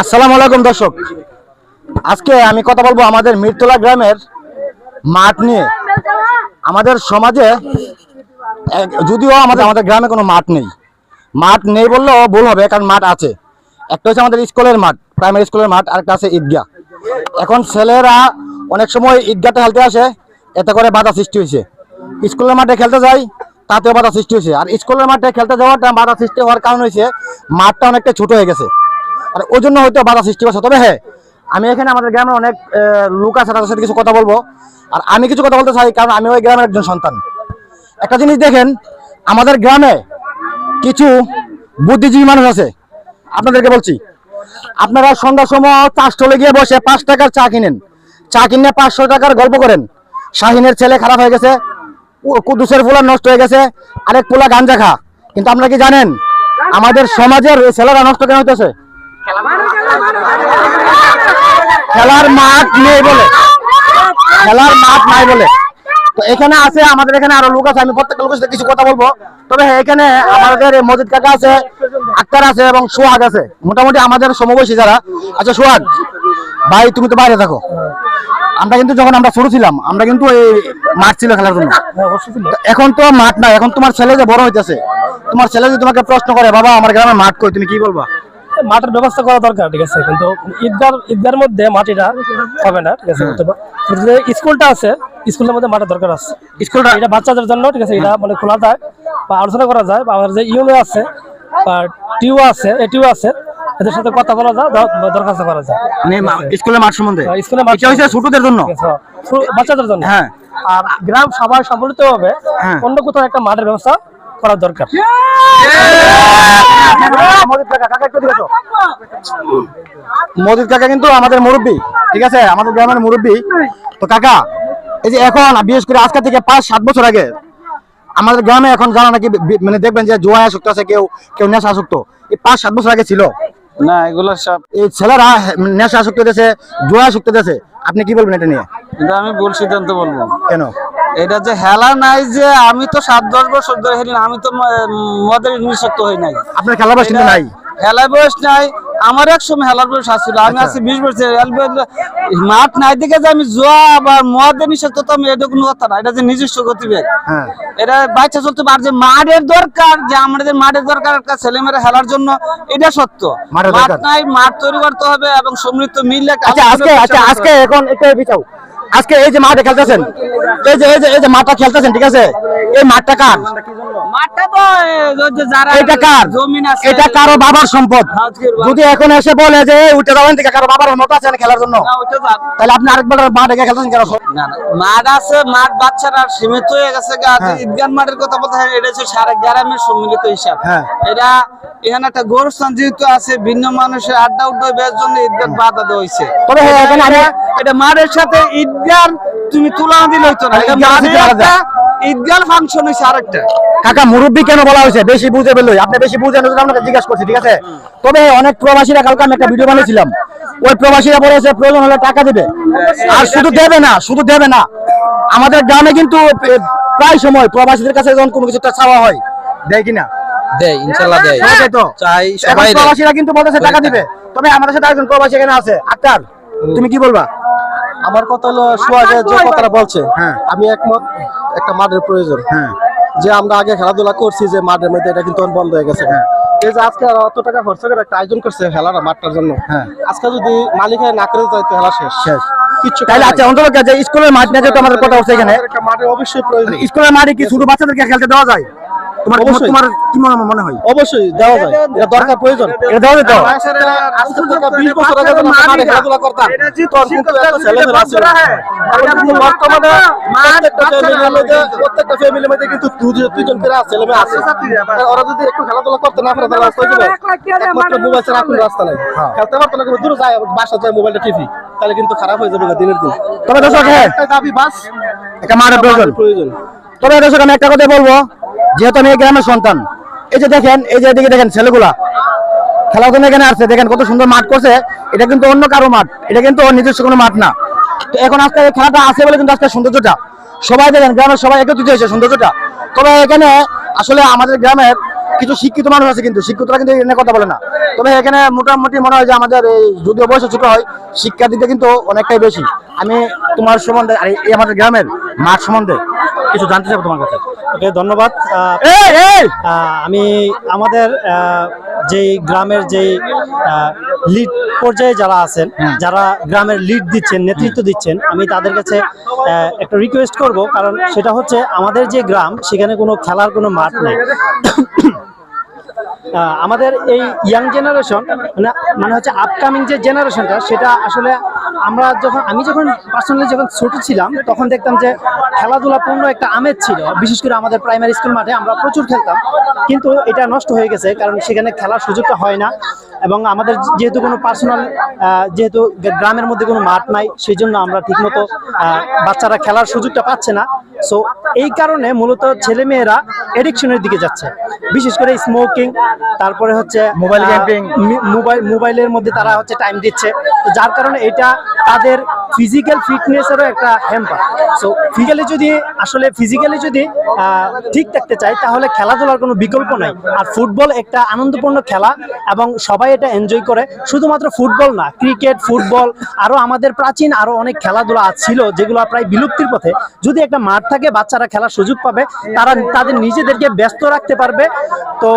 আসসালামু আলাইকুম, দর্শক। আজকে আমি কথা বলব আমাদের মিরতলা গ্রামের মাঠ নিয়ে। আমাদের সমাজে যদিও আমাদের আমাদের গ্রামে কোনো মাঠ নেই। মাঠ নেই বললেও ভুল হবে, কারণ মাঠ আছে। একটা হচ্ছে আমাদের স্কুলের মাঠ, প্রাইমারি স্কুলের মাঠ আর একটা আছে ঈদগাহ। এখন ছেলেরা অনেক সময় ঈদগাহতে খেলতে আসে, এতে করে বাধা সৃষ্টি হয়েছে। স্কুলের মাঠে খেলতে যাই তাতেও বাধা সৃষ্টি হয়েছে। আর স্কুলের মাঠে খেলতে যাওয়াটা বাধা সৃষ্টি হওয়ার কারণ হয়েছে, মাঠটা অনেকটা ছোট হয়ে গেছে। আর ওই জন্য হয়তো বাধা সৃষ্টি হয়েছে। তবে হ্যাঁ আমি এখানে আমাদের গ্রামের অনেক লোক আছে, তাদের সাথে কিছু কথা বলব। আর আমি কিছু কথা বলতে চাই, কারণ আমি ওই গ্রামের একজন সন্তান। একটা জিনিস দেখেন, আমাদের গ্রামে কিছু বুদ্ধিজীবী মানুষ আছে। আপনাদেরকে বলছি, আপনারা সন্ধ্যার সময় চা স্টলে গিয়ে বসে পাঁচ টাকার চা কিনেন। চা কিনে পাঁচশো টাকার গল্প করেন। শাহিনের ছেলে খারাপ হয়ে গেছে কুদ্দুসের পোলা নষ্ট হয়ে গেছে আরেক পোলা গাঞ্জা খা। কিন্তু আপনারা কি জানেন আমাদের সমাজের ছেলেরা নষ্ট কেন হইতেছে? খেলার মাঠ নেই বলে। খেলার মাঠ নাই বলে। তো এখানে আছে আমাদের এখানে আরও লোক আছে আমি প্রত্যেক লোকের সাথে কিছু কথা বলব। তবে হ্যাঁ, এখানে আমাদের মজিদ কাকা আছে আক্তার আছে এবং সোহাগ আছে। মোটামুটি আমাদের সমবয়সী যারা। আচ্ছা সোহাগ ভাই তুমি তো বাইরে থাকো। আমরা কিন্তু যখন আমরা ছোট ছিলাম আমরা কিন্তু এই মাঠ ছিল খেলার জন্য। এখন তো মাঠ নাই এখন তোমার ছেলে যে বড় হইতেছে তোমার ছেলে যদি তোমাকে প্রশ্ন করে বাবা আমার গ্রামে মাঠ কই তুমি কি বলবা? মাঠের ব্যবস্থা করা দরকার ঠিক আছে কিন্তু ঈদগার ঈদগার মধ্যে মাটিটা হবে না ঠিক আছে যে স্কুলটা আছে স্কুলের মধ্যে মাঠের দরকার আছে। স্কুলটা এটা বাচ্চাদের জন্য ঠিক আছে এটা মানে খোলা যায় বা আলোচনা করা যায় বা আমাদের যে ইউনো আছে বা টিউ আছে এটিও আছে এদের সাথে কথা বলা যায় দরখাস্ত করা যায় মানে স্কুলের মাঠ সম্বন্ধে? হ্যাঁ, স্কুলের মাঠ এটা হচ্ছে ছোটদের জন্য? বাচ্চাদের জন্য। হ্যাঁ। আর গ্রাম সবাই সম্মিলিত হবে হ্যাঁ। অন্য কোথাও একটা মাঠের ব্যবস্থা করা দরকার। মজিদ কাকা কিন্তু আমাদের মুরব্বী ঠিক আছে? আমাদের গ্রামের মুরব্বী। তো কাকা এই যে এখন বিশেষ করে আজকে থেকে পাঁচ সাত বছর আগে আমাদের গ্রামে এখন জানা নাকি মানে দেখবেন যে জোয়া আসক্ত আছে কেউ কেউ নেশা আসক্ত এই পাঁচ সাত বছর আগে ছিল। না এগুলো সব এই ছেলেরা নেশা আসক্ত দেশে জোয়া আসক্ত দেশে আপনি কি বলবেন এটা নিয়ে? এটা আমি ভুল সিদ্ধান্ত বলব। কেন? এটা যে হেলা নাই যে আমি তো সাত দশ বছর ধরে হেলি আমি তো মদের নিঃশক্ত হই নাই। আপনার খেলা বয়স নাই। খেলা বয়স নাই আমার এক সময় হেলার বয়স আসছিল আমি আছি বিশ বছর মাঠ নাই দিকে যে আমি জোয়া বা মদে নিষেধ করতাম আমি এটা কোনো কথা না এটা যে নিজস্ব গতিবেগ। হ্যাঁ। এটা বাচ্চা চলতে পারে যে মাঠের দরকার যে আমাদের মাঠের দরকার একটা ছেলেমেয়েরা হেলার জন্য এটা সত্য। মাঠ নাই মাঠ তৈরি করতে হবে এবং সমৃদ্ধ মিললে আচ্ছা আজকে আচ্ছা আজকে এখন একটু বিচাও আজকে এই যে মাঠে খেলতেছেন এই যে এই যে এই যে মাঠটা খেলতেছেন ঠিক আছে? এই মাঠটা কার? মাঠটা তো এ, ওই যে যারা এটা কার? এটা কারও বাবার সম্পদ। যদি এখন এসে বলে যে উঠে যাবেন থেকে কারও বাবার মতো আছে খেলার জন্য? না, ওইটা যাক। তাহলে আপনি আরেকবার মাঠে গিয়ে খেলতেছেন কেন? না, না, মাঠ আছে মাঠ বাচ্চারা সীমিত হয়ে গেছে। ঈদগান মাঠের কথা বলতে হয় এটা হচ্ছে সারা গ্রামের সম্মিলিত হিসাব। হ্যাঁ। এটা এখানে একটা গোরস্থান যেহেতু আছে ভিন্ন মানুষের আড্ডা উড্ডা বের জন্য ঈদগান বাধা দেওয়া হয়েছে। তবে হ্যাঁ, এখানে এটা মাঠের সাথে তুমি তুলনা দিলে হইতো না। ফাংশন হয়েছে আরেকটা। কাকা মুরব্বী কেন বলা হয়েছে? বেশি বুঝে বেরোই আপনি বেশি বুঝেন আপনাকে জিজ্ঞাসা করছি ঠিক আছে? তবে অনেক প্রবাসীরা কালকে আমি একটা ভিডিও বানিয়েছিলাম। ওই প্রবাসীরা বলেছে প্রয়োজন হলে টাকা দেবে। আর শুধু দেবে না শুধু দেবে না। আমাদের গ্রামে কিন্তু প্রায় সময় প্রবাসীদের কাছে যখন কোনো কিছু একটা চাওয়া হয় দেয় কিনা? দেয় ইনশাল্লাহ দেয়। সবাই তো। চাই সবাই প্রবাসীরা কিন্তু বলতেছে টাকা দিবে। তবে আমাদের সাথে একজন প্রবাসী এখানে আছে আক্তার তুমি কি বলবা? আমার কথা হলো সোহাগের যে কথাটা বলছে হ্যাঁ। আমি একমত একটা মাঠের প্রয়োজন। হ্যাঁ। যে আমরা আগে খেলাধুলা করছি যে মাঠের মধ্যে এটা কিন্তু বন্ধ হয়ে গেছে। এই যে আজকে আর অত টাকা খরচ করে একটা আয়োজন করছে খেলার মাঠটার জন্য হ্যাঁ। আজকে যদি মালিক না করে তাই তো খেলা শেষ। শেষ। তাহলে করার আচ্ছা অন্তত যে স্কুলের মাঠ নিয়ে যেহেতু আমাদের কথা হচ্ছে এখানে মাঠের অবশ্যই প্রয়োজন। স্কুলের মাঠে কি ছোট বাচ্চাদেরকে খেলতে দেওয়া যায়? তোমার তোমার কি মনে মনে হয়? অবশ্যই দেওয়া যায়। এটা দরকার প্রয়োজন। এটা দেওয়া। যেত আজকে থেকে 20 বছর আগে যখন মাঠে খেলাধুলা করতাম। তখন কিন্তু এত ছেলেমেয়েরা ছিল এখন বর্তমানে প্রত্যেকটা ফ্যামিলির মধ্যে প্রত্যেকটা ফ্যামিলির মধ্যে কিন্তু দুজন দুজন করে ছেলে আছে। ওরা যদি একটু খেলাধুলা করতে না পারে তাহলে কই যাবে একমাত্র মোবাইল ছাড়া রাস্তা নাই। খেলতে পারতো না কোনো দূরে যায় বাসা যায় মোবাইলটা টিভি তাহলে কিন্তু খারাপ হয়ে যাবে দিনের দিন। তবে দর্শক হ্যাঁ। দাবি বাস। একটা মাঠের প্রয়োজন। প্রয়োজন। তবে দর্শক আমি একটা কথা বলব। যেহেতু আমি এই গ্রামের সন্তান, এই যে দেখেন, এই যে এদিকে দেখেন ছেলেগুলা খেলার এখানে আসছে। দেখেন কত সুন্দর মাঠ করছে। এটা কিন্তু অন্য কারও মাঠ, এটা কিন্তু নিজস্ব কোনো মাঠ না। তো এখন আজকে এই খেলাটা আছে বলে কিন্তু আজকে সৌন্দর্যটা, সবাই দেখেন, গ্রামের সবাই একত্রিত হয়েছে সৌন্দর্যটা। তবে এখানে আসলে আমাদের গ্রামের কিছু শিক্ষিত মানুষ আছে কিন্তু শিক্ষিতরা কিন্তু এখানে কথা বলে না। তবে এখানে মোটামুটি মনে হয় যে আমাদের এই যদিও বয়স ছোট হয় শিক্ষার দিকে কিন্তু অনেকটাই বেশি। আমি তোমার সম্বন্ধে আর এই আমাদের গ্রামের মাঠ সম্বন্ধে কিছু জানতে চাইব তোমার কাছে। ওকে ধন্যবাদ। আমি আমাদের যেই গ্রামের যেই লিড পর্যায়ে যারা আছেন যারা গ্রামের লিড দিচ্ছেন নেতৃত্ব দিচ্ছেন আমি তাদের কাছে একটা রিকোয়েস্ট করব কারণ সেটা হচ্ছে আমাদের যে গ্রাম সেখানে কোনো খেলার কোনো মাঠ নেই। আমাদের এই ইয়াং জেনারেশন মানে মানে হচ্ছে আপকামিং যে জেনারেশনটা সেটা আসলে আমরা যখন, আমি যখন পার্সোনালি যখন ছোট ছিলাম, তখন দেখতাম যে খেলাধুলাপূর্ণ একটা আমেজ ছিল। বিশেষ করে আমাদের প্রাইমারি স্কুল মাঠে আমরা প্রচুর খেলতাম। কিন্তু এটা নষ্ট হয়ে গেছে, কারণ সেখানে খেলার সুযোগটা হয় না। এবং আমাদের যেহেতু কোনো পার্সোনাল যেহেতু গ্রামের মধ্যে কোনো মাঠ নাই সেই জন্য আমরা ঠিকমতো বাচ্চারা খেলার সুযোগটা পাচ্ছে না। সো এই কারণে মূলত ছেলেমেয়েরা এডিকশনের দিকে যাচ্ছে। বিশেষ করে স্মোকিং তারপরে হচ্ছে মোবাইল গেমিং মোবাইল মোবাইলের মধ্যে তারা হচ্ছে টাইম দিচ্ছে। তো যার কারণে এটা তাদের ফিজিক্যাল ফিটনেসেরও একটা হ্যাম্পার সো ফিজিক্যালি যদি, আসলে ফিজিক্যালি যদি ঠিক থাকতে চায় তাহলে খেলাধুলার কোনো বিকল্প নাই। আর ফুটবল একটা আনন্দপূর্ণ খেলা এবং সবাই এটা এনজয় করে। শুধুমাত্র ফুটবল না ক্রিকেট ফুটবল আরও আমাদের প্রাচীন আরও অনেক খেলাধুলা ছিল, যেগুলো প্রায় বিলুপ্তির পথে। যদি একটা মাঠ থাকে, বাচ্চারা খেলার সুযোগ পাবে, তারা তাদের নিজেদেরকে ব্যস্ত রাখতে পারবে। তো,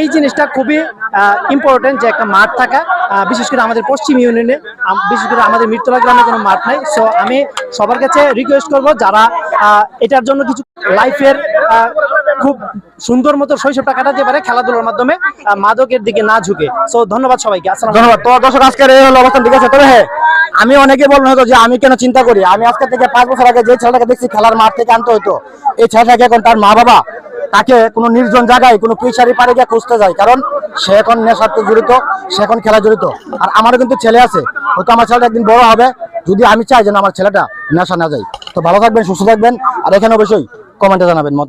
এই জিনিসটা খুবই ইম্পর্টেন্ট যে একটা মাঠ থাকা বিশেষ করে আমাদের পশ্চিম ইউনিয়নে বিশেষ করে আমাদের মৃত্যুলা গ্রামে কোনো মাঠ নাই। সো আমি সবার কাছে রিকোয়েস্ট করব যারা এটার জন্য কিছু লাইফের খুব সুন্দর মতো শৈশবটা কাটাতে পারে খেলাধুলার মাধ্যমে মাদকের দিকে না ঝুঁকে। সো ধন্যবাদ সবাইকে। আসসালাম ধন্যবাদ। তো দর্শক আজকের এই হলো অবস্থান। ঠিক আছে? তবে হ্যাঁ আমি অনেকে বলবেন হয়তো যে আমি কেন চিন্তা করি? আমি আজকে থেকে পাঁচ বছর আগে যে ছেলেটাকে দেখছি, খেলার মাঠ থেকে আনতে হতো এই ছেলেটাকে এখন তার মা বাবা তাকে কোনো নির্জন জায়গায়, কোনো পিছারি পাড়ে গিয়ে খুঁজতে যায়। কারণ সে এখন সাথে জড়িত, সে এখন খেলা জড়িত। আর আমারও কিন্তু ছেলে আছে, হয়তো আমার ছেলেটা একদিন বড় হবে, যদি আমি চাই যেন আমার ছেলেটা নেশা না যায়। তো ভালো থাকবেন, সুস্থ থাকবেন, আর এখানে অবশ্যই কমেন্টে জানাবেন